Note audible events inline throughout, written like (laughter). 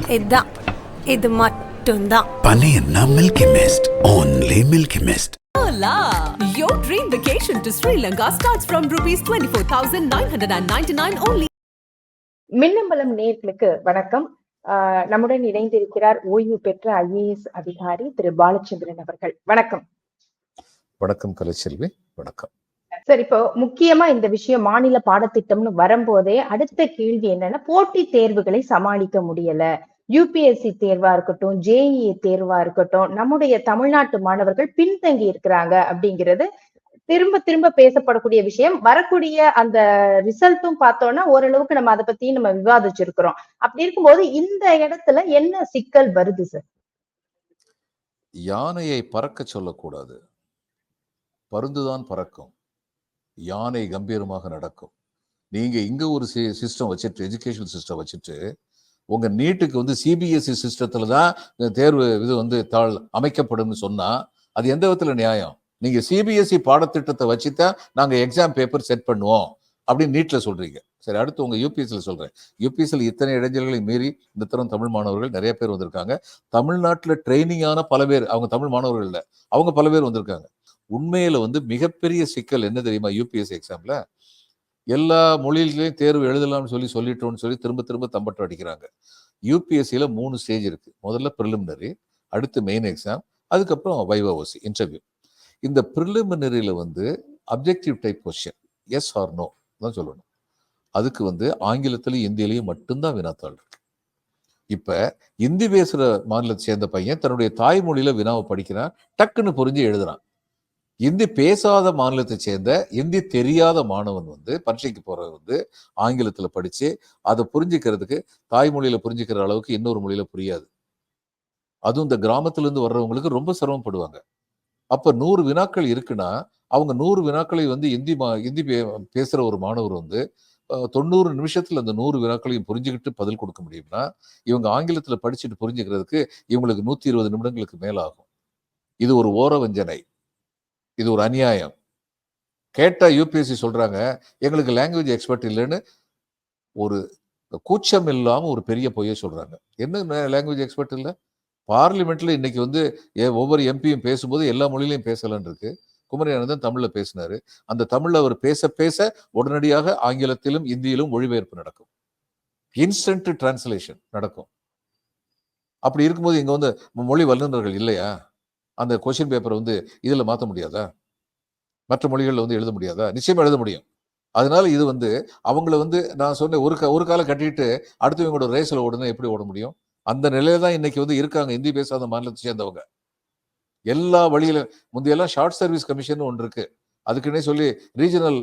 இதான் இது மட்டும்தான். பழையன்னா Milky Mist only Milky Mist Hola! Your dream vacation to Sri Lanka starts from rupees 24,999 only. Minnambalam நேர்களுக்கு வணக்கம். ஆஹ் நம்முடன் இணைந்திருக்கிறார் ஓய்வு பெற்ற ஐஏஎஸ் அதிகாரி திரு. பாலச்சந்திரன் அவர்கள். வணக்கம். வணக்கம் கலைச்செல்வி வணக்கம். சார் இப்போ முக்கியமா இந்த விஷயம் மாநில பாடத்திட்டம்னு வரும்போதே அடுத்த கேள்வி என்னன்னா போட்டி தேர்வுகளை சமாளிக்க முடியல. யூபிஎஸ்சி தேர்வா இருக்கட்டும் ஜேஇஏ தேர்வா இருக்கட்டும் நம்முடைய தமிழ்நாட்டு மாணவர்கள் பின்தங்கி இருக்கிறாங்க அப்படிங்கிறது திரும்ப திரும்ப பேசப்படக்கூடிய விஷயம். வரக்கூடிய அந்த ரிசல்ட்டும் பார்த்தோம்னா ஓரளவுக்கு நம்ம அதை பத்தி நம்ம விவாதிச்சிருக்கிறோம். அப்படி இருக்கும்போது இந்த இடத்துல என்ன சிக்கல் வருது சார்? யானையை பறக்க சொல்லக்கூடாது. பருந்துதான் பறக்கும். யானை கம்பீரமாக நடக்கும். நீங்கள் இங்கே ஒரு சிஸ்டம் வச்சுட்டு எஜுகேஷன் சிஸ்டம் வச்சுட்டு உங்கள் நீட்டுக்கு வந்து சிபிஎஸ்சி சிஸ்டத்தில் தான் தேர்வு இது வந்து தாள் அமைக்கப்படும்னு சொன்னால் அது எந்த விதத்தில் நியாயம்? நீங்கள் சிபிஎஸ்சி பாடத்திட்டத்தை வச்சு தான் நாங்கள் எக்ஸாம் பேப்பர் செட் பண்ணுவோம் அப்படின்னு நீட்டில் சொல்கிறீங்க சரி அடுத்து உங்கள் யூபிஎஸ்சியில் சொல்கிறேன் யூபிஎஸ்சியில் இத்தனை இடைஞ்சல்களை மீறி இந்த தரம் தமிழ் மாணவர்கள் நிறைய பேர் வந்திருக்காங்க. தமிழ்நாட்டில் ட்ரைனிங்கான பல பேர் அவங்க தமிழ் மாணவர்கள் இல்லை அவங்க பல பேர் வந்திருக்காங்க. உண்மையில் வந்து மிகப்பெரிய சிக்கல் என்ன தெரியுமா? யூபிஎஸ்சி எக்ஸாமில் எல்லா மொழிகளையும் தேர்வு எழுதலாம்னு சொல்லி சொல்லிட்டோம்னு சொல்லி திரும்ப திரும்ப தம்பட்டம் அடிக்கிறாங்க. யூபிஎஸ்சியில் மூணு ஸ்டேஜ் இருக்குது முதல்ல ப்ரிலிமினரி அடுத்து மெயின் எக்ஸாம் அதுக்கப்புறம் வைவாஓசி இன்டர்வியூ இந்த ப்ரிலிமினரியில் வந்து objective type question yes or no தான் சொல்லணும். அதுக்கு வந்து ஆங்கிலத்திலையும் இந்தியிலையும் மட்டும்தான் வினாத்தாள் இருக்கு. இப்போ இந்தி பேசுகிற மாநிலத்தை சேர்ந்த பையன் தன்னுடைய தாய்மொழியில் வினாவை படிக்கிறான் டக்குன்னு புரிஞ்சு எழுதுறான். இந்தி பேசாத மாநிலத்தை சேர்ந்த இந்தி தெரியாத மாணவன் வந்து பரீட்சைக்கு போறவன் வந்து ஆங்கிலத்துல படிச்சு அதை புரிஞ்சுக்கிறதுக்கு தாய்மொழியில புரிஞ்சுக்கிற அளவுக்கு இன்னொரு மொழியில புரியாது. அதுவும் இந்த கிராமத்துலேருந்து வர்றவங்களுக்கு ரொம்ப சிரமப்படுவாங்க. அப்ப நூறு வினாக்கள் இருக்குன்னா அவங்க நூறு வினாக்களை வந்து இந்தி மா இந்தி பே- பேசுற ஒரு மாணவர் வந்து தொண்ணூறு நிமிஷத்துல அந்த நூறு வினாக்களையும் புரிஞ்சுக்கிட்டு பதில் கொடுக்க முடியும்னா இவங்க ஆங்கிலத்துல படிச்சுட்டு புரிஞ்சுக்கிறதுக்கு இவங்களுக்கு நூத்தி இருபது நிமிடங்களுக்கு மேலாகும். இது ஒரு ஓர வஞ்சனை இது ஒரு அநியாயம். கேட்டால் யூபிஎஸ்சி சொல்கிறாங்க எங்களுக்கு லாங்குவேஜ் எக்ஸ்பர்ட் இல்லைன்னு ஒரு கூச்சம் இல்லாமல் ஒரு பெரிய பொய்யை சொல்கிறாங்க என்ன லாங்குவேஜ் எக்ஸ்பர்ட் இல்லை? பார்லிமெண்ட்டில் இன்றைக்கி வந்து ஒவ்வொரு எம்பியும் பேசும்போது எல்லா மொழியிலையும் பேசலன்னு இருக்கு. குமரி ஆனந்தன் தமிழில் பேசினாரு. அந்த தமிழில் அவர் பேச பேச உடனடியாக ஆங்கிலத்திலும் இந்தியிலும் மொழிபெயர்ப்பு நடக்கும். இன்ஸ்டன்ட் டிரான்ஸ்லேஷன் நடக்கும். அப்படி இருக்கும்போது இங்கே வந்து மொழி வல்லுநர்கள் இல்லையா? அந்த கொஷின் பேப்பரை வந்து இதில் மாற்ற முடியாதா? மற்ற மொழிகளில் வந்து எழுத முடியாதா? நிச்சயமாக எழுத முடியும். அதனால இது வந்து அவங்கள வந்து நான் சொன்னேன் ஒரு கா- ஒரு காலம் கட்டிட்டு அடுத்தவங்களோட ரேஸில் ஓடுனா எப்படி ஓட முடியும்? அந்த நிலையில தான் இன்னைக்கு வந்து இருக்காங்க இந்தி பேசாத மாநிலத்தை சேர்ந்தவங்க. எல்லா வழியில முந்தையெல்லாம் ஷார்ட் சர்வீஸ் கமிஷன் ஒன்று இருக்குது அதுக்குன்னே சொல்லி ரீஜனல்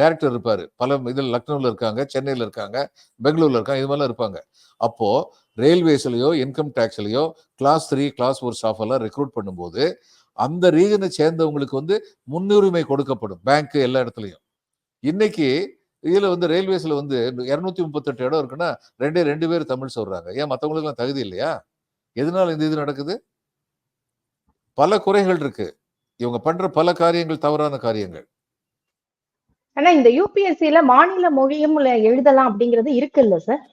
டைரக்டர் இருப்பார். பல இதில் லக்னோவில் இருக்காங்க சென்னையில் இருக்காங்க பெங்களூரில் இருக்காங்க இது மாதிரிலாம் இருப்பாங்க. அப்போது ரயில்வேஸ்லையோ இன்கம் டேக்ஸ்லேயோ கிளாஸ் த்ரீ கிளாஸ் ஃபோர் ஸ்டாஃபெல்லாம் ரெக்ரூட் பண்ணும்போது அந்த ரீஜனை சேர்ந்தவங்களுக்கு வந்து முன்னுரிமை கொடுக்கப்படும். பேங்க்கு எல்லா இடத்துலையும். இன்னைக்கு இதில் வந்து ரயில்வேஸில் வந்து இரநூத்தி முப்பத்தெட்டு இடம் இருக்குன்னா ரெண்டே ரெண்டு பேர் தமிழ் சொல்கிறாங்க ஏன் மற்றவங்களுக்குலாம் தகுதி இல்லையா? எதனால இந்த இது நடக்குது? பல குறைகள் இருக்குது இவங்க பண்ற பல காரியங்கள் தவறான காரியங்கள். ஆனா இந்த யூபிஎஸ்சில மாநில மொழியும் எழுதலாம் அப்படிங்கிறது இருக்குல்ல சார்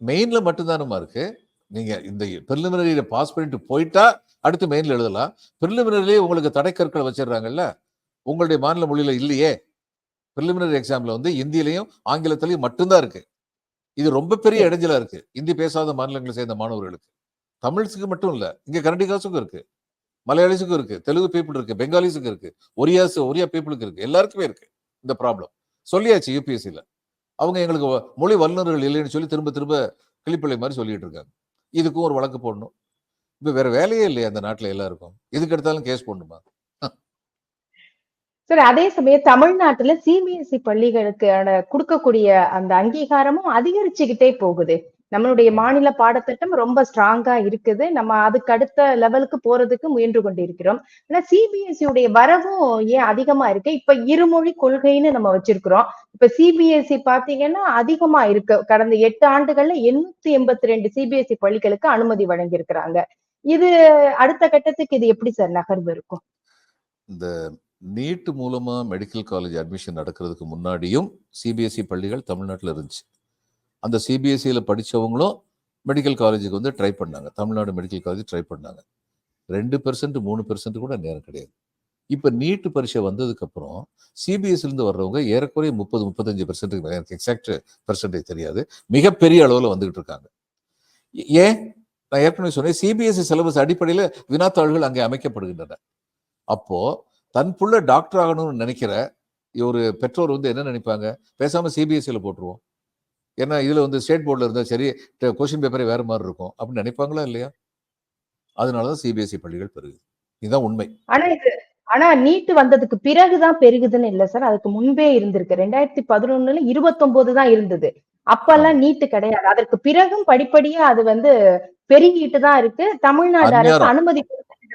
மெயின்ல மட்டும்தானமா இருக்கு. நீங்க இந்த பிரிலிமினரியில பாஸ் பண்ணிட்டு போயிட்டா அடுத்து மெயின்ல எழுதலாம். பிரிலிமினரிலேயே உங்களுக்கு தடைக்கற்களை வச்சிடுறாங்கல்ல. உங்களுடைய மாநில மொழியில இல்லையே. பிரிலிமினரி எக்ஸாம்ல வந்து இந்தியிலையும் ஆங்கிலத்திலையும் மட்டும்தான் இருக்கு. இது ரொம்ப பெரிய இடைஞ்சலா இருக்கு. இந்தி பேசாத மாநிலங்களை சேர்ந்த மாணவர்களுக்கு. தமிழ்ஸுக்கு மட்டும் இல்ல இங்க கன்னடிகாஸுக்கும் இருக்கு. மலையாளிஸுக்கும் இருக்கு தெலுங்கு பீப்புள் இருக்கு பெங்காலிஸுக்கு இருக்கு ஒரியாஸ் ஒரியா பீப்புளுக்கு இருக்கு எல்லாருக்குமே இருக்கு இந்த ப்ராப்ளம் சொல்லியாச்சு யூபிஎஸ்சியில் அவங்க எங்களுக்கு மொழி வல்லுநர்கள் இல்லைன்னு சொல்லி திரும்ப திரும்ப கிளிப்பிள்ளை மாதிரி சொல்லிட்டு இருக்காங்க. இதுக்கும் ஒரு வழக்கு போடணும். இப்போ வேற வேலையே இல்லையா அந்த நாட்டில் எல்லாருக்கும். எதுக்கு எடுத்தாலும் கேஸ் போடணுமா? சார் அதே சமயம் தமிழ்நாட்டுல சிபிஎஸ்இ பள்ளிகளுக்கு கொடுக்கக்கூடிய அந்த அங்கீகாரமும் அதிகரிச்சுக்கிட்டே போகுது. நம்மளுடைய மாநில பாடத்திட்டம் ரொம்ப ஸ்ட்ராங்கா இருக்குது. நம்ம அதுக்கு அடுத்த லெவலுக்கு போறதுக்கு முயன்று கொண்டிருக்கிறோம். ஆனா சிபிஎஸ்இ உடைய வரவும் ஏன் அதிகமா இருக்கு? இப்ப இருமொழி கொள்கைன்னு நம்ம வச்சிருக்கிறோம். இப்ப சிபிஎஸ்இ பாத்தீங்கன்னா அதிகமா இருக்கு. கடந்த எட்டு ஆண்டுகள்ல எண்ணூத்தி எண்பத்தி ரெண்டு சிபிஎஸ்இ பள்ளிகளுக்கு அனுமதி வழங்கியிருக்கிறாங்க. இது அடுத்த கட்டத்துக்கு இது எப்படி சார் நகர்வு இருக்கும்? இந்த நீட் மூலமா மெடிக்கல் காலேஜ் அட்மிஷன் நடக்கிறதுக்கு முன்னாடியும் சிபிஎஸ்இ பள்ளிகள் தமிழ்நாட்டில் இருந்துச்சு. அந்த சிபிஎஸ்சியில் படிச்சவங்களும் மெடிக்கல் காலேஜுக்கு வந்து ட்ரை பண்ணாங்க. தமிழ்நாடு மெடிக்கல் காலேஜ் ட்ரை பண்ணாங்க. ரெண்டு பெர்சன்ட் மூணு பெர்சன்ட் கூட நேரம் கிடையாது. இப்போ நீட்டு பரீட்சை வந்ததுக்கப்புறம் சிபிஎஸ்சிலேருந்து வர்றவங்க ஏறக்குறைய முப்பது முப்பத்தஞ்சு பெர்சன்ட்டுக்கு எனக்கு எக்ஸாக்ட் பெர்சன்டேஜ் தெரியாது. மிகப்பெரிய அளவில் வந்துகிட்டு இருக்காங்க. ஏ- ஏன்? நான் ஏற்கனவே சொன்னேன் சிபிஎஸ்சி சிலபஸ் அடிப்படையில் வினாத்தாள்கள் அங்கே அமைக்கப்படுகின்றன. அப்போது தன் புள்ள டாக்டர் ஆகணும்னு நினைக்கிற ஒரு பெற்றோர் வந்து என்ன நினைப்பாங்க? பேசாமல் சிபிஎஸ்சியில் போட்டுருவோம். ஏன்னா இதுல வந்து ஸ்டேட் போர்டில் இருந்தால் சரி கொஸ்டின் பேப்பரே வேற மாதிரி இருக்கும். அப்படின்னு நினைப்பாங்களா இல்லையா? அதனாலதான் சிபிஎஸ்சி பள்ளிகள் பெருகுது. இதுதான் உண்மை. ஆனா இது ஆனா நீட் வந்ததுக்கு பிறகுதான் பெருகுதுன்னு இல்ல சார். அதுக்கு முன்பே இருந்திருக்கு. ரெண்டாயிரத்தி பதினொன்னுல இருபத்தொன்பது தான் இருந்தது. அப்பெல்லாம் நீட்டு கிடையாது. அதற்கு பிறகும் படிப்படியா அது வந்து பெருகிட்டு தான் இருக்கு. தமிழ்நாடு அரசு. அனுமதி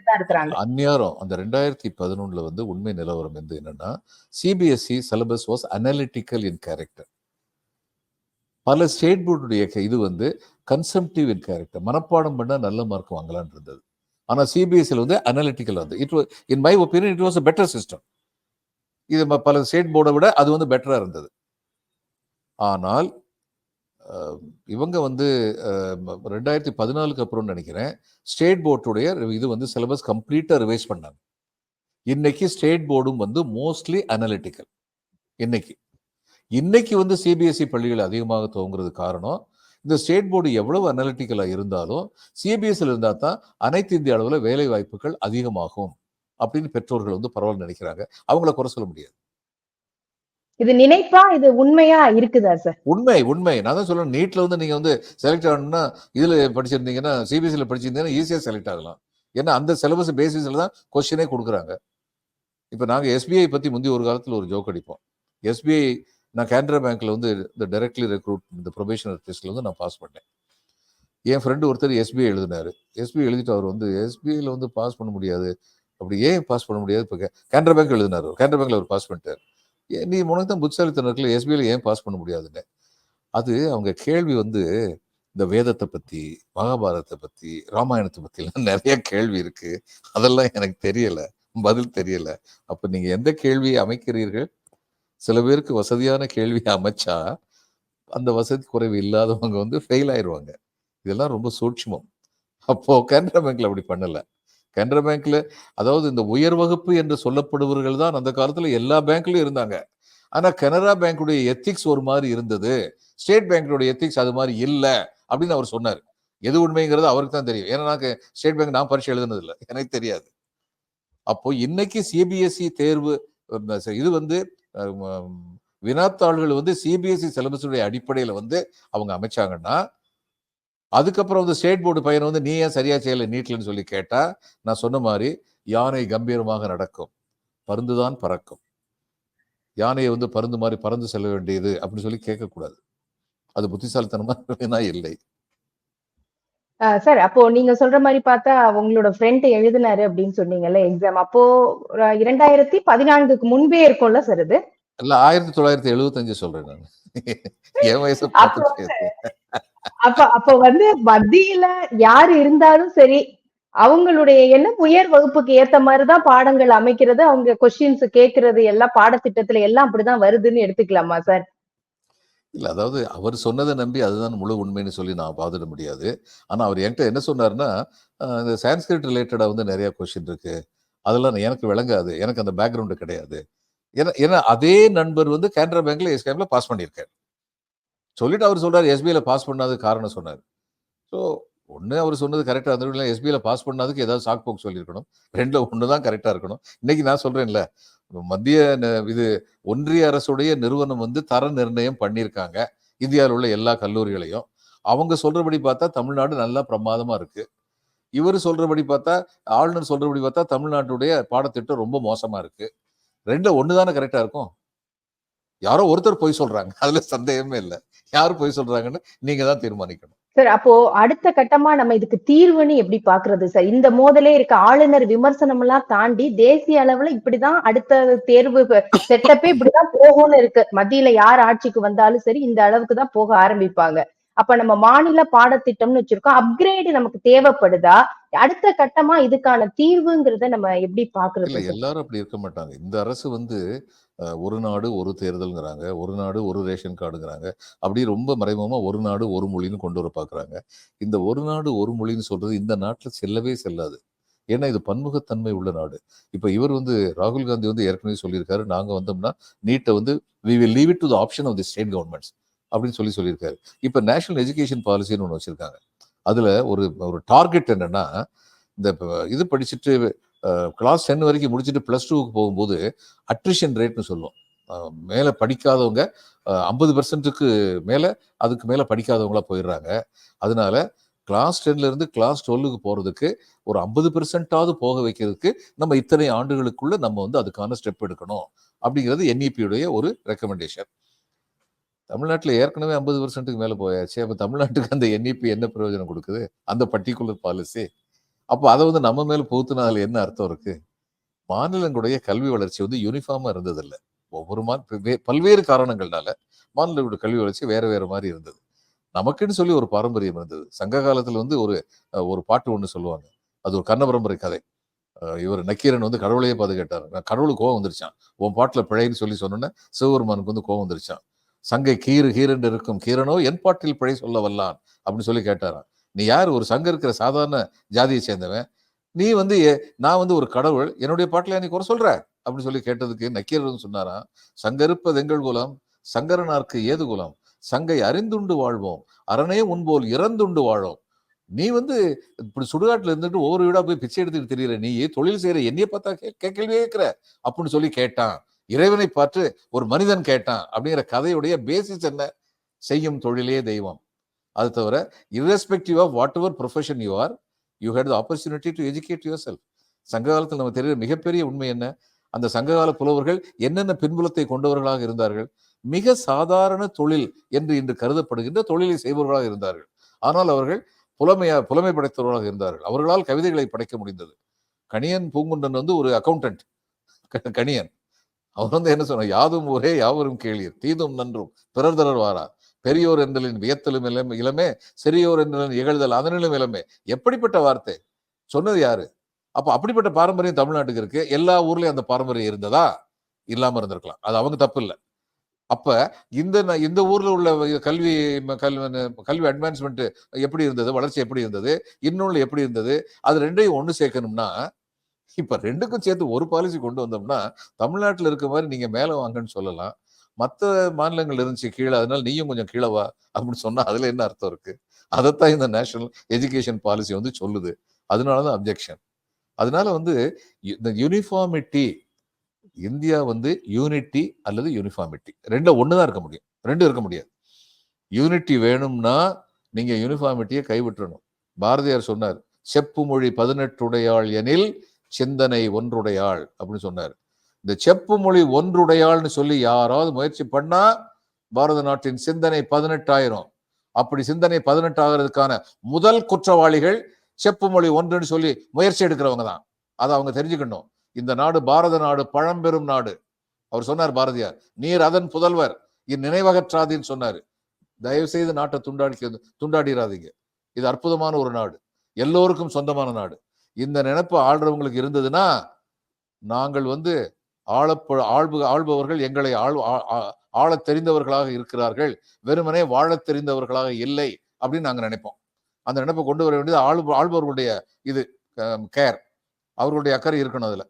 தான் அந்நியாரம் அந்த ரெண்டாயிரத்தி பதினொன்னுல வந்து உண்மை நிலவரம் வந்து என்னன்னா CBSE syllabus was analytical in character பல ஸ்டேட் போர்டுடைய இது வந்து கன்சம்டிவ் இன் கேரக்டர் மனப்பாடம் பண்ணால் நல்ல மார்க் வாங்கலான் இருந்தது ஆனால் சிபிஎஸ்சியில் வந்து அனாலிட்டிக்கல் வந்து. It in my opinion it was a better system இது ம- பல ஸ்டேட் போர்டை விட அது வந்து பெட்டராக இருந்தது. ஆனால் இவங்க வந்து ரெண்டாயிரத்தி பதினாலுக்கு அப்புறம் நினைக்கிறேன் ஸ்டேட் போர்டுடைய இது வந்து சிலபஸ் கம்ப்ளீட்டாக ரிவைஸ் பண்ணாங்க. இன்னைக்கு ஸ்டேட் போர்டும் வந்து மோஸ்ட்லி அனலிட்டிக்கல் இன்னைக்கு. இன்னைக்கு வந்து சிபிஎஸ்சி பள்ளிகள் அதிகமாக துவங்குறது காரணம் இந்த ஸ்டேட் போர்டு எவ்வளவு அனலிட்டிக்கலா இருந்தாலும் சிபிஎஸ்சியில் இருந்தால் தான் அனைத்து இந்திய அளவில் வேலை வாய்ப்புகள் அதிகமாகும் அப்படின்னு பெற்றோர்கள் வந்து பரவாயில்ல நினைக்கிறாங்க. அவங்கள குறை சொல்ல முடியாது. இது நினைப்பா? இது உண்மையா? இருக்குதா சார்? உண்மை உண்மை. நான் தான் சொல்றேன் நீட்ல வந்து நீங்க வந்து செலக்ட் ஆகணும்னா இதுல படிச்சிருந்தீங்கன்னா சிபிஎஸ்சியில் படிச்சிருந்தீங்கன்னா ஈஸியா செலக்ட் ஆகலாம். ஏன்னா அந்த சிலபஸ் பேசிஸ்ல தான் கொஸ்டினே கொடுக்குறாங்க. இப்போ நாங்க எஸ்பிஐ பத்தி முந்தைய ஒரு காலத்துல ஒரு ஜோக் அடிப்போம். எஸ்பிஐ நான் கேனரா பேங்க்கில் வந்து இந்த டைரக்ட்லி ரெக்ரூட் இந்த ப்ரொபேஷனர் டெஸ்ட்டில் வந்து நான் பாஸ் பண்ணேன். என் ஃப்ரெண்டு ஒருத்தர் எஸ்பிஐ எழுதினார். எஸ்பிஐ எழுதிட்டு அவர் வந்து எஸ்பிஐயில் வந்து பாஸ் பண்ண முடியாது. அப்படி ஏன் பாஸ் பண்ண முடியாது? இப்போ கேனரா பேங்க் எழுதினாரு கேனரா பேங்க்ல அவர் பாஸ் பண்ணிட்டார். ஏன் நீ உனக்கு தான் புத்திசாலித்தனம் இருக்குல்ல ஏன் பாஸ் பண்ண முடியாதுன்னு. அது அவங்க கேள்வி வந்து இந்த வேதத்தை பற்றி மகாபாரதத்தை பற்றி ராமாயணத்தை பற்றிலாம் நிறைய கேள்வி இருக்குது அதெல்லாம் எனக்கு தெரியலை. பதில் தெரியலை. அப்போ நீங்கள் எந்த கேள்வியை அமைக்கிறீர்கள்? சில பேருக்கு வசதியான கேள்வியை அமைச்சா அந்த வசதி குறைவு இல்லாதவங்க வந்து ஃபெயில் ஆயிருவாங்க. இதெல்லாம் ரொம்ப சூட்சமம். அப்போ கேனரா பேங்க்ல அப்படி பண்ணல. கேனரா பேங்க்ல அதாவது இந்த உயர் வகுப்பு என்று சொல்லப்படுபவர்கள் தான் அந்த காலத்துல எல்லா பேங்க்லயும் இருந்தாங்க. ஆனா கனரா பேங்குடைய எத்திக்ஸ் ஒரு மாதிரி இருந்தது. ஸ்டேட் பேங்கோட எத்திக்ஸ் அது மாதிரி இல்லை அப்படின்னு அவர் சொன்னார். எது உண்மைங்கிறது அவருக்கு தான் தெரியும். ஏன்னா நான் ஸ்டேட் பேங்க் நான் பரீட்சை எழுதுனது இல்லை எனக்கு தெரியாது. அப்போ இன்னைக்கு சிபிஎஸ்இ தேர்வு இது வந்து வினாத்தாள்கள் வந்து சிபிஎஸ்சி சிலபஸுடைய அடிப்படையில் வந்து அவங்க அமைச்சாங்கன்னா அதுக்கப்புறம் வந்து ஸ்டேட் போர்டு பையனை வந்து நீ ஏன் சரியா செய்யலை நீட்லன்னு சொல்லி கேட்டால் நான் சொன்ன மாதிரி யானை கம்பீரமாக நடக்கும். பருந்துதான் பறக்கும். யானையை வந்து பருந்து மாதிரி பறந்து செல்ல வேண்டியது அப்படின்னு சொல்லி கேட்கக்கூடாது. அது புத்திசாலித்தனமாக வேணா (laughs) இல்லை. சார் அப்போ நீங்க சொல்ற மாதிரி பார்த்தா உங்களோட ஃப்ரெண்ட் எழுதினாரு அப்படின்னு சொன்னீங்கல்ல எக்ஸாம் அப்போ இரண்டாயிரத்தி பதினான்குக்கு முன்பே இருக்கும்ல சார் இது? இல்ல ஆயிரத்தி தொள்ளாயிரத்தி எழுபத்தஞ்சு சொல்றேன் நான். என் வயசை. அப்ப அப்ப வந்து மத்தியில யாரு இருந்தாலும் சரி அவங்களுடைய என்ன உயர் வகுப்புக்கு ஏத்த மாதிரிதான் பாடங்கள் அமைக்கிறது அவங்க கொஸ்டின்ஸ் கேட்கறது எல்லாம் பாடத்திட்டத்துல எல்லாம் அப்படிதான் வருதுன்னு எடுத்துக்கலாமா சார் இல்லை அதாவது அவர் சொன்னதை நம்பி அதுதான் முழு உண்மைன்னு சொல்லி நான் பாதிட முடியாது. ஆனால் அவர் என்கிட்ட என்ன சொன்னார்னா இந்த சான்ஸ்கிரிட் ரிலேட்டடாக வந்து நிறைய கொஷின் இருக்கு. அதெல்லாம் எனக்கு விளங்காது. எனக்கு அந்த பேக்ரவுண்டு கிடையாது. ஏன்னா ஏன்னா அதே நண்பர் வந்து கேனரா பேங்க்ல எஸ்கேம்ல பாஸ் பண்ணியிருக்காரு. சொல்லிட்டு அவர் சொல்றாரு எஸ்பிஐல பாஸ் பண்ணாத காரணம் சொன்னார். ஸோ ஒன்று அவர் சொன்னது கரெக்டாக இருந்தது இல்லை எஸ்பிஐல பாஸ் பண்ணாதுக்கு ஏதாவது சாக் போக்கு சொல்லியிருக்கணும். ரெண்டில் ஒன்று தான் கரெக்டாக இருக்கணும். இன்னைக்கு நான் சொல்றேன்ல மத்திய ந- இது ஒன்றிய அரசுடைய நிறுவனம் வந்து தர நிர்ணயம் பண்ணியிருக்காங்க. இந்தியாவில் உள்ள எல்லா கல்லூரிகளையும். அவங்க சொல்றபடி பார்த்தா தமிழ்நாடு நல்லா பிரமாதமா இருக்கு. இவர் சொல்றபடி பார்த்தா ஆளுநர் சொல்றபடி பார்த்தா தமிழ்நாட்டுடைய பாடத்திட்டம் ரொம்ப மோசமாக இருக்கு. ரெண்டில் ஒன்று தானே கரெக்டாக இருக்கும்? யாரோ ஒருத்தர் பொய் சொல்றாங்க. அதில் சந்தேகமே இல்லை. யார் பொய் சொல்றாங்கன்னு நீங்கள் தான் தீர்மானிக்கணும். சார் அப்போ அடுத்த கட்டமா நம்ம இதுக்கு தீர்வுன்னு எப்படி பாக்குறது சார்? இந்த மோதலே இருக்க ஆளுநர் விமர்சனம் எல்லாம் தாண்டி தேசிய அளவுல இப்படிதான் அடுத்த தேர்வு செட்டப்பே இப்படிதான் போகும்னு இருக்கு. மத்தியில யார் ஆட்சிக்கு வந்தாலும் சரி இந்த அளவுக்கு தான் போக ஆரம்பிப்பாங்க. அப்ப நம்ம மாநில பாடத்திட்டம்னு வச்சிருக்கோம். அப்கிரேடு நமக்கு தேவைப்படுதா? அடுத்த கட்டமா இதுக்கான தீர்வுங்கிறத நம்ம எப்படி பாக்குறது எல்லாரும் அப்படி இருக்க மாட்டாங்க. இந்த அரசு வந்து ஒரு நாடு ஒரு தேர்தல்ங்கிறாங்க. ஒரு நாடு ஒரு ரேஷன் கார்டுங்கிறாங்க. அப்படி ரொம்ப மறைமுகமாக ஒரு நாடு ஒரு மொழின்னு கொண்டு வர பார்க்குறாங்க இந்த ஒரு நாடு ஒரு மொழின்னு சொல்றது இந்த நாட்டில் செல்லவே செல்லாது. ஏன்னா இது பன்முகத்தன்மை உள்ள நாடு. இப்போ இவர் வந்து ராகுல் காந்தி வந்து ஏற்கனவே சொல்லியிருக்காரு. நாங்கள் வந்தோம்னா நீட்டை வந்து we will leave it to the option of the state governments அப்படின்னு சொல்லி சொல்லியிருக்காரு. இப்போ நேஷனல் எஜுகேஷன் பாலிசின்னு ஒன்று வச்சிருக்காங்க. அதில் ஒரு ஒரு டார்கெட் என்னன்னா இந்த இது படிச்சுட்டு கிளாஸ் டென் வரைக்கும் முடிச்சுட்டு ப்ளஸ் டூக்கு போகும்போது அட்ரிஷன் ரேட்னு சொல்லுவோம். மேலே படிக்காதவங்க ஐம்பது பர்சன்ட்டுக்கு மேலே அதுக்கு மேலே படிக்காதவங்களா போயிடுறாங்க. அதனால கிளாஸ் டென்லேருந்து கிளாஸ் டுவெல்லுக்கு போகிறதுக்கு ஒரு ஐம்பது பெர்சென்டாவது போக வைக்கிறதுக்கு நம்ம இத்தனை ஆண்டுகளுக்குள்ள நம்ம வந்து அதுக்கான ஸ்டெப் எடுக்கணும். அப்படிங்கிறது என்இபியுடைய ஒரு ரெக்கமெண்டேஷன் தமிழ்நாட்டில் ஏற்கனவே ஐம்பது பெர்சென்ட்டுக்கு மேலே போயாச்சு. அப்போ தமிழ்நாட்டுக்கு அந்த என்இபி என்ன பிரயோஜனம் கொடுக்குது? அந்த பர்டிகுலர் பாலிசி அப்போ அதை வந்து நம்ம மேல புகுத்தினால அதுல என்ன அர்த்தம் இருக்கு? மாநிலங்களுடைய கல்வி வளர்ச்சி வந்து யூனிஃபார்மா இருந்ததில்லை. ஒவ்வொரு மா பல்வேறு காரணங்கள்னால மாநிலங்களுடைய கல்வி வளர்ச்சி வேற வேற மாதிரி இருந்தது. நமக்குன்னு சொல்லி ஒரு பாரம்பரியம் இருந்தது. சங்க காலத்துல வந்து ஒரு அஹ், ஒரு பாட்டு ஒண்ணு சொல்லுவாங்க. அது ஒரு கண்ணபரம்பரை கதை. இவர் நக்கீரன் வந்து கடவுளையே பார்த்து கேட்டார் நான் கடவுளுக்கு கோவம் வந்துருச்சான் உன் பாட்டுல பிழைன்னு சொல்லி சொன்னோன்னே சிவபெருமானுக்கு வந்து கோவம் வந்துருச்சான் சங்கை கீறு கீரென்று இருக்கும் கீரனோ என் பாட்டில் பிழை சொல்ல வல்லான் அப்படின்னு சொல்லி கேட்டாரான் நீ யார்? ஒரு சங்கம் இருக்கிற சாதாரண ஜாதியை சேர்ந்தவன். நீ வந்து ஏ- நான் வந்து ஒரு கடவுள் என்னுடைய பாட்டில் நீ குறை சொல்ற? அப்படின்னு சொல்லி கேட்டதுக்கு நக்கீரன் சொன்னாராம் சங்கருப்பது எங்கள் குலம் சங்கரனார்க்கு ஏது குலம்? சங்கை அறிந்துண்டு வாழ்வோம் அரணே உன்போல் இறந்துண்டு வாழும். நீ வந்து இப்படி சுடுகாட்டில் இருந்துட்டு ஒவ்வொரு வீடா போய் பிச்சை எடுத்துட்டு தெரியல நீ தொழில் செய்யற என்னைய பார்த்தா கே- கே- இருக்கிற அப்படின்னு சொல்லி கேட்டான். இறைவனை பார்த்து ஒரு மனிதன் கேட்டான் அப்படிங்கிற கதையுடைய பேசிஸ் என்ன? செய்யும் தொழிலே தெய்வம். அது தவிர irrespective of whatever profession you are you had the opportunity to educate yourself சங்க காலத்தில் நம்ம தெரியுற மிகப்பெரிய உண்மை என்ன? அந்த சங்ககால புலவர்கள் என்னென்ன பின்புலத்தை கொண்டவர்களாக இருந்தார்கள்? மிக சாதாரண தொழில் என்று இன்று கருதப்படுகின்ற தொழிலை செய்பவர்களாக இருந்தார்கள். ஆனால் அவர்கள் புலமையா புலமை படைத்தவர்களாக இருந்தார்கள். அவர்களால் கவிதைகளை படைக்க முடிந்தது. கணியன் பூங்குண்டன் வந்து ஒரு அக்கௌண்டன்ட் கணியன். அவர் வந்து என்ன சொன்னார் யாதும் ஒரே யாவரும் கேளியர் தீதும் நன்றும். பிறர் தரர் வாரா. பெரியோர் என்றலின் வியத்தலும் இளமை இளமே சிறியோர் என்றலின் இகழ்தல் அதனிலும் இளமே. எப்படிப்பட்ட வார்த்தை? சொன்னது யாரு? அப்போ அப்படிப்பட்ட பாரம்பரியம் தமிழ்நாட்டுக்கு இருக்கு. எல்லா ஊர்லயும் அந்த பாரம்பரியம் இருந்ததா? இல்லாமல் இருந்திருக்கலாம். அது அவங்க தப்பு இல்லை. அப்ப இந்த இந்த ஊர்ல உள்ள கல்வி கல்வி கல்வி அட்வான்ஸ்மெண்ட் எப்படி இருந்தது? வளர்ச்சி எப்படி இருந்தது? இன்னொன்று எப்படி இருந்தது? அது ரெண்டையும் ஒன்று சேர்க்கணும்னா இப்ப ரெண்டுக்கும் சேர்த்து ஒரு பாலிசி கொண்டு வந்தோம்னா தமிழ்நாட்டில் இருக்க மாதிரி நீங்க மேலே வாங்கன்னு சொல்லலாம். மற்ற மாநிலங்கள் இருந்துச்சு கீழே அதனால நீயும் கொஞ்சம் கீழே வா அப்படின்னு சொன்னால் அதில் என்ன அர்த்தம் இருக்குது அதைத்தான் இந்த நேஷனல் எஜுகேஷன் பாலிசி வந்து சொல்லுது. அதனால தான் அப்ஜெக்ஷன் அதனால வந்து இந்த யூனிஃபார்மிட்டி இந்தியா வந்து யூனிட்டி அல்லது யூனிஃபார்மிட்டி ரெண்டும் ஒன்று தான் இருக்க முடியும். ரெண்டும் இருக்க முடியாது. யூனிட்டி வேணும்னா நீங்கள் யூனிஃபார்மிட்டியை கைவிட்டுறணும். பாரதியார் சொன்னார் செப்பு மொழி பதினெட்டுடையாள் எனில் சிந்தனை ஒன்றுடையாள் அப்படின்னு சொன்னார். இந்த செப்பு மொழி ஒன்றுடையாள்னு சொல்லி யாராவது முயற்சி பண்ணா பாரத நாட்டின் சிந்தனை பதினெட்டாயிரம். அப்படி சிந்தனை பதினெட்டு ஆகிறதுக்கான முதல் குற்றவாளிகள் செப்பு மொழி ஒன்றுன்னு சொல்லி முயற்சி எடுக்கிறவங்க தான். அதை அவங்க தெரிஞ்சுக்கணும். இந்த நாடு பாரத நாடு பழம்பெரும் நாடு. அவர் சொன்னார் பாரதியார் நீர் அதன் புதல்வர் இந்நினைவகற்றாதின்னு சொன்னார். தயவு செய்து நாட்டை துண்டாடி துண்டாடிராதீங்க. இது அற்புதமான ஒரு நாடு. எல்லோருக்கும் சொந்தமான நாடு. இந்த நினைப்பு ஆள்றவங்களுக்கு இருந்ததுன்னா நாங்கள் வந்து ஆளப்ப ஆள்பு ஆள்பவர்கள் எங்களை ஆள் ஆள தெரிந்தவர்களாக இருக்கிறார்கள். வெறுமனே வாழத் தெரிந்தவர்களாக இல்லை அப்படின்னு நாங்க நினைப்போம். அந்த நினைப்பை கொண்டு வர வேண்டியது ஆள் ஆள்பவர்களுடைய இது கேர் அவர்களுடைய அக்கறை இருக்கணும் அதுல.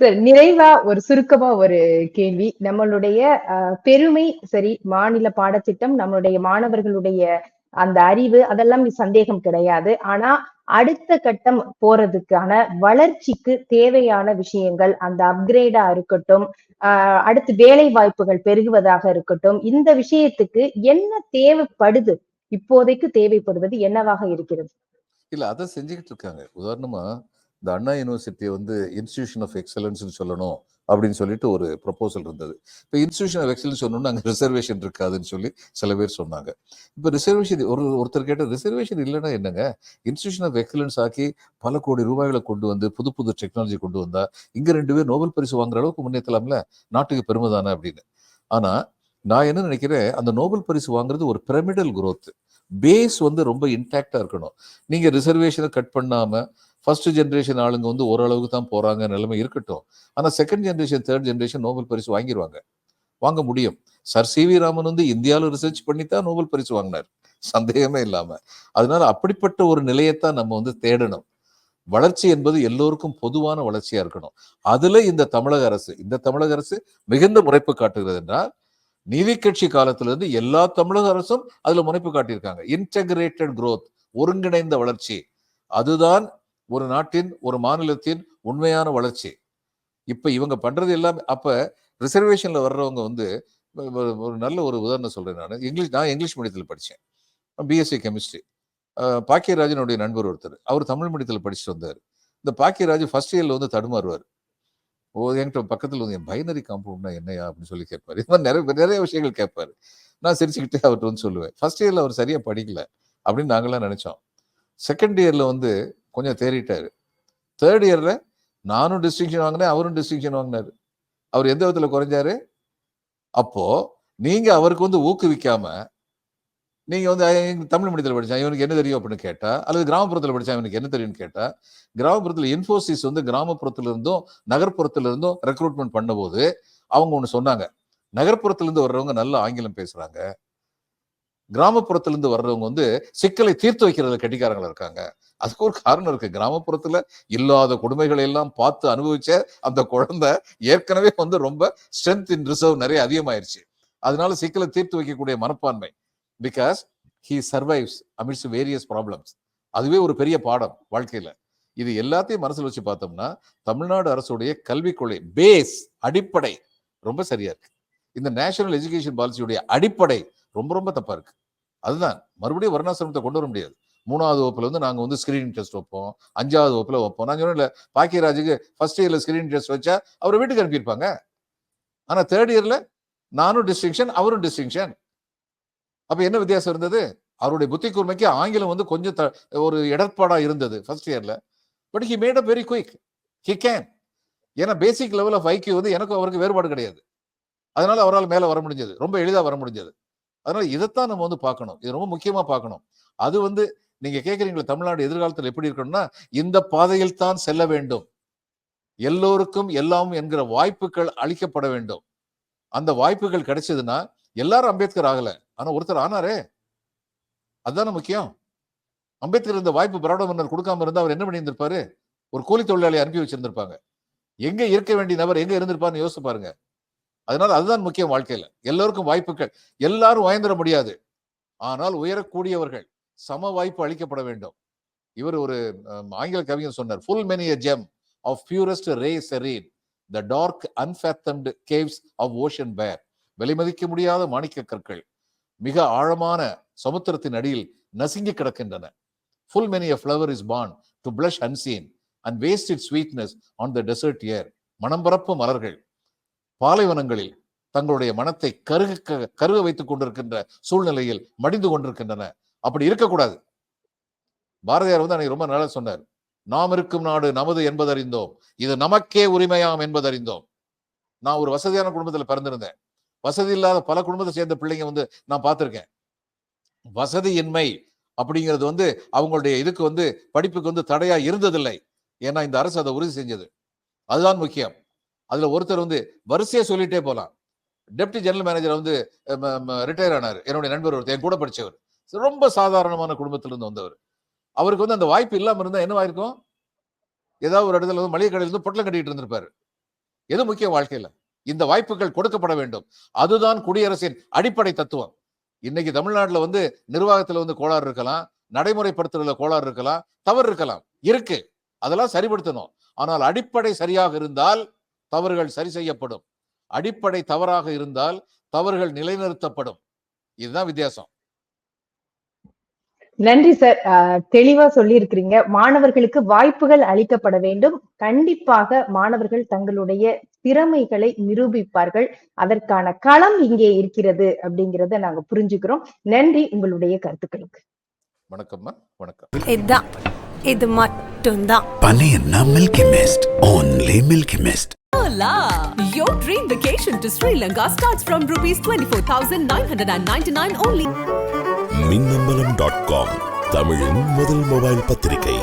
சரி நிறைவா ஒரு சுருக்கமா ஒரு கேள்வி. நம்மளுடைய அஹ், பெருமை சரி மாநில பாடத்திட்டம் நம்மளுடைய மாணவர்களுடைய அந்த அறிவு அதெல்லாம் சந்தேகம் கிடையாது. ஆனா அடுத்த கட்டம் போறதுக்கான வளர்ச்சிக்கு தேவையான விஷயங்கள் அந்த அப்கிரேடா இருக்கட்டும் ஆஹ் அடுத்து வேலை வாய்ப்புகள் பெருகுவதாக இருக்கட்டும் இந்த விஷயத்துக்கு என்ன தேவைப்படுது? இப்போதைக்கு தேவைப்படுவது என்னவாக இருக்கிறது? இல்ல அதை செஞ்சுக்கிட்டு இருக்காங்க. உதாரணமா இந்த அண்ணா யூனிவர்சிட்டியை வந்து இன்ஸ்டிடியூஷன் ஆஃப் எக்ஸலன்ஸ்னு சொல்லணும் அப்படின்னு சொல்லிட்டு ஒரு ப்ரொபோசல் இருந்தது. இப்போ இன்ஸ்டிடியூஷன் ஆஃப் எக்ஸலன்ஸ் சொன்னோம்னா அங்கே ரிசர்வேஷன் இருக்காதுன்னு சொல்லி சில பேர் சொன்னாங்க. இப்போ ரிசர்வேஷன் ஒரு ஒருத்தர் கேட்ட ரிசர்வேஷன் இல்லைன்னா என்னங்க? இன்ஸ்டிடியூஷன் ஆஃப் எக்ஸலன்ஸ் ஆக்கி பல கோடி ரூபாய்களை கொண்டு வந்து புது புது டெக்னாலஜி கொண்டு வந்தா இங்கே ரெண்டு பேர் நோபல் பரிசு வாங்குற அளவுக்கு முன்னேற்றலாம்ல? நாட்டுக்கு பெருமை தானே? அப்படின்னு. ஆனா நான் என்ன நினைக்கிறேன் அந்த நோபல் பரிசு வாங்குறது ஒரு பிரமிடல் குரோத் பேஸ் வந்து ரொம்ப இன்டாக்டா இருக்கணும். நீங்க ரிசர்வேஷனை கட் பண்ணாம ஃபர்ஸ்ட் ஜென்ரேஷன் ஆளுங்க வந்து ஓரளவுக்கு தான் போறாங்க நிலைமை இருக்கட்டும். ஆனா second generation third generation Nobel பரிசு வாங்கிடுவாங்க வாங்க முடியும். சர் சி வி ராமன் வந்து இந்தியாவில் ரிசர்ச் பண்ணி தான் நோபல் பரிசு வாங்கினார். சந்தேகமே இல்லாம. அதனால அப்படிப்பட்ட ஒரு நிலையத்தான் நம்ம வந்து தேடணும். வளர்ச்சி என்பது எல்லோருக்கும் பொதுவான வளர்ச்சியா இருக்கணும். அதுல இந்த தமிழக அரசு இந்த தமிழக அரசு மிகுந்த முறைப்பு காட்டுகிறது என்றால் நீதி கட்சி காலத்திலிருந்து எல்லா தமிழக அரசும் அதுல முனைப்பு காட்டியிருக்காங்க. இன்டகிரேட்டட் குரோத் ஒருங்கிணைந்த வளர்ச்சி. அதுதான் ஒரு நாட்டின் ஒரு மாநிலத்தின் உண்மையான வளர்ச்சி. இப்போ இவங்க பண்ணுறது எல்லாமே அப்போ ரிசர்வேஷனில் வர்றவங்க வந்து ஒரு- ஒரு நல்ல ஒரு உதாரணம் சொல்கிறேன் நான். இங்கிலீஷ் நான் இங்கிலீஷ் மீடியத்தில் படித்தேன் பிஎஸ்சி கெமிஸ்ட்ரி பாக்கியராஜனுடைய நண்பர் ஒருத்தர். அவர் தமிழ் மீடியத்தில் படிச்சுட்டு வந்தார். இந்த பாக்கியராஜ் ஃபர்ஸ்ட் இயரில் வந்து தடுமாறுவார். ஓ என்கிட்ட பக்கத்தில் வந்து என் பைனரி காம்பவுண்ட்னா என்னையா? அப்படின்னு சொல்லி கேட்பார். இது மாதிரி நிறைய நிறைய விஷயங்கள் கேட்பாரு. நான் சிரிச்சுக்கிட்டே அவர்கிட்ட வந்து சொல்லுவேன். ஃபர்ஸ்ட் இயரில் அவர் சரியாக படிக்கல அப்படின்னு நாங்களாம் நினச்சோம். செகண்ட் இயரில் வந்து கொஞ்சம் தேறிட்டார். தேர்ட் இயரில் நானும் டிஸ்டிங்ஷன் வாங்கினேன் அவரும் டிஸ்டிங்ஷன் வாங்கினாரு. அவர் எந்த விதத்தில் குறைஞ்சாரு? அப்போது நீங்கள் அவருக்கு வந்து ஊக்குவிக்காம நீங்கள் வந்து தமிழ் மீடியத்தில் படிச்சான் இவனுக்கு என்ன தெரியும்? அப்படின்னு கேட்டால் அல்லது கிராமப்புறத்தில் படித்தான் இவனுக்கு என்ன தெரியும்னு கேட்டால் கிராமப்புறத்தில் இன்ஃபோசிஸ் வந்து கிராமப்புறத்துல இருந்தும் நகர்ப்புறத்துல இருந்தும் ரெக்ரூட்மெண்ட் பண்ணும்போது அவங்க ஒன்று சொன்னாங்க. நகர்ப்புறத்திலேருந்து வர்றவங்க நல்ல ஆங்கிலம் பேசுகிறாங்க கிராமப்புறத்திலிருந்து வர்றவங்க வந்து சிக்கலை தீர்த்து வைக்கிறதுல கெட்டிக்காரங்களா இருக்காங்க. அதுக்கு ஒரு காரணம் இருக்கு. கிராமப்புறத்துல இல்லாத கொடுமைகளை எல்லாம் பார்த்து அனுபவிச்ச அந்த குழந்தை ஏற்கனவே வந்து ரொம்ப ஸ்ட்ரென்த் இன் ரிசர்வ் நிறைய அதிகமாயிருச்சு. அதனால சிக்கலை தீர்த்து வைக்கக்கூடிய மனப்பான்மை. Because he survives amidst various problems அதுவே ஒரு பெரிய பாடம் வாழ்க்கையில. இது எல்லாத்தையும் மனசில் வச்சு பார்த்தோம்னா தமிழ்நாடு அரசுடைய கல்விக் கொள்கை பேஸ் அடிப்படை ரொம்ப சரியா இருக்கு. இந்த நேஷனல் எஜுகேஷன் பாலிசியுடைய அடிப்படை ரொம்ப ரொம்ப தப்பா இருக்கு. அதுதான். மறுபடியும் வர்ணாசிரமத்தை கொண்டு வர முடியாது. மூணாவது வகுப்புல வந்து நாங்க வந்து ஸ்கிரீனிங் டெஸ்ட் வைப்போம். அஞ்சாவது வகுப்புல வைப்போம். நான் சொன்னேன் இல்லை பாக்கியராஜுக்கு ஃபர்ஸ்ட் இயர்ல ஸ்கிரீனிங் டெஸ்ட் வச்சா அவரை வீட்டுக்கு அனுப்பியிருப்பாங்க. ஆனா தேர்ட் இயர்ல நானும் டிஸ்டிங்ஷன் அவரும் டிஸ்டிங்ஷன் அப்ப என்ன வித்தியாசம் இருந்தது? அவருடைய புத்தி கூர்மைக்கு ஆங்கிலம் வந்து கொஞ்சம் த- ஒரு இடர்பாடா இருந்தது ஃபர்ஸ்ட் இயர்ல but he made up very quick he can ஏன்னா பேசிக் லெவல் ஆஃப் ஐக்கியூ வந்து எனக்கும் அவருக்கு வேறுபாடு கிடையாது. அதனால அவரால் மேல வர முடிஞ்சது. ரொம்ப எளிதா வர முடிஞ்சது. அதனால இதைத்தான் நம்ம வந்து பார்க்கணும். இது ரொம்ப முக்கியமா பார்க்கணும். அது வந்து நீங்க கேட்குறீங்களா தமிழ்நாடு எதிர்காலத்தில் எப்படி இருக்கணும்னா இந்த பாதையில் தான் செல்ல வேண்டும். எல்லோருக்கும் எல்லாம் என்கிற வாய்ப்புகள் அளிக்கப்பட வேண்டும். அந்த வாய்ப்புகள் கிடைச்சதுன்னா எல்லாரும் அம்பேத்கர் ஆகல. ஆனா ஒருத்தர் ஆனாரே. அதுதானே முக்கியம். அம்பேத்கர் இந்த வாய்ப்பு பரோட மன்னர் கொடுக்காம இருந்தா அவர் என்ன பண்ணியிருந்திருப்பாரு? ஒரு கூலி தொழிலாளி அனுப்பி வச்சிருந்திருப்பாங்க. எங்க இருக்க வேண்டிய நபர் எங்க இருந்திருப்பாருன்னு யோசிச்சு பாருங்க. அதனால அதுதான் முக்கியம் வாழ்க்கையில. எல்லோருக்கும் வாய்ப்புகள். எல்லாரும் உயர்ந்துட முடியாது. ஆனால் உயரக்கூடியவர்கள் சம வாய்ப்பு அளிக்கப்பட வேண்டும். இவர் ஒரு ஆங்கில கவிஞர் சொன்னார் full many a gem of purest ray serene the dark unfathomed caves of ocean bear விலைமதிக்க முடியாத மாணிக்க கற்கள் மிக ஆழமான சமுத்திரத்தின் அடியில் நசுங்கி கிடக்கின்றன. Full many a flower is born to blush unseen and waste its sweetness on the desert air மனம் பரப்பு மலர்கள். பாலைவனங்களில் தங்களுடைய மனத்தை கருக கருக வைத்துக் கொண்டிருக்கின்ற சூழ்நிலையில் மடிந்து கொண்டிருக்கின்றன. அப்படி இருக்கக்கூடாது. பாரதியார் வந்து அன்னைக்கு ரொம்ப நல்லா சொன்னார். நாம் இருக்கும் நாடு நமது என்பதறிந்தோம். இது நமக்கே உரிமையாம் என்பதறிந்தோம். நான் ஒரு வசதியான குடும்பத்தில் பிறந்திருந்தேன். வசதி இல்லாத பல குடும்பத்தை சேர்ந்த பிள்ளைங்க வந்து நான் பார்த்துருக்கேன். வசதியின்மை அப்படிங்கிறது வந்து அவங்களுடைய இதுக்கு வந்து படிப்புக்கு வந்து தடையா இருந்ததில்லை. ஏன்னா இந்த அரசு அதை உறுதி செஞ்சது. அதுதான் முக்கியம். அதுல ஒருத்தர் வந்து வரிசையா சொல்லிட்டே போலாம். டெப்டி ஜெனரல் மேனேஜர் வந்து ரிட்டையர் ஆனார். என்னுடைய நண்பர் ஒருத்தர் என் கூட படிச்சவர். ரொம்ப சாதாரணமான குடும்பத்திலிருந்து வந்தவர். அவருக்கு வந்து அந்த வாய்ப்பு இல்லாம இருந்தா என்னவாயிருக்கும் ஏதாவது ஒரு இடத்துல வந்து மளிகை கடையில இருந்து பொட்டலம் கட்டிட்டு இருந்திருப்பாரு. எது முக்கிய வாழ்க்கையில? இந்த வாய்ப்புகள் கொடுக்கப்பட வேண்டும். அதுதான் குடியரசின் அடிப்படை தத்துவம். இன்னைக்கு தமிழ்நாட்டுல வந்து நிர்வாகத்துல வந்து கோளாறு இருக்கலாம் நடைமுறைப்படுத்துறதுல கோளாறு இருக்கலாம் தவறு இருக்கலாம். இருக்கு. அதெல்லாம் சரிப்படுத்தணும். ஆனால் அடிப்படை சரியாக இருந்தால் தவறுகள் சரி செய்யப்படும். அடிப்படை தவறாக இருந்தால் தவறுகள் நிலைநிறுத்தப்படும். இதுதான் வித்தியாசம். நன்றி சார். தெளிவா சொல்லி இருக்கிறீங்க மாணவர்களுக்கு வாய்ப்புகள் அளிக்கப்பட வேண்டும். கண்டிப்பாக மாணவர்கள் தங்களுடைய திறமைகளை நிரூபிப்பார்கள். அதற்கான களம் இங்கே இருக்கிறது அப்படிங்கறத நாங்க புரிஞ்சுக்கிறோம். நன்றி உங்களுடைய கருத்துக்களுக்கு. வணக்கம்மா வணக்கம். இதான் இது மட்டும்தான். Mist. Only Milky Mist. Hola! Your dream vacation to Sri Lanka starts from rupees 24,999 only. Minnambalam dot com தமிழின் முதல் மொபைல் பத்திரிகை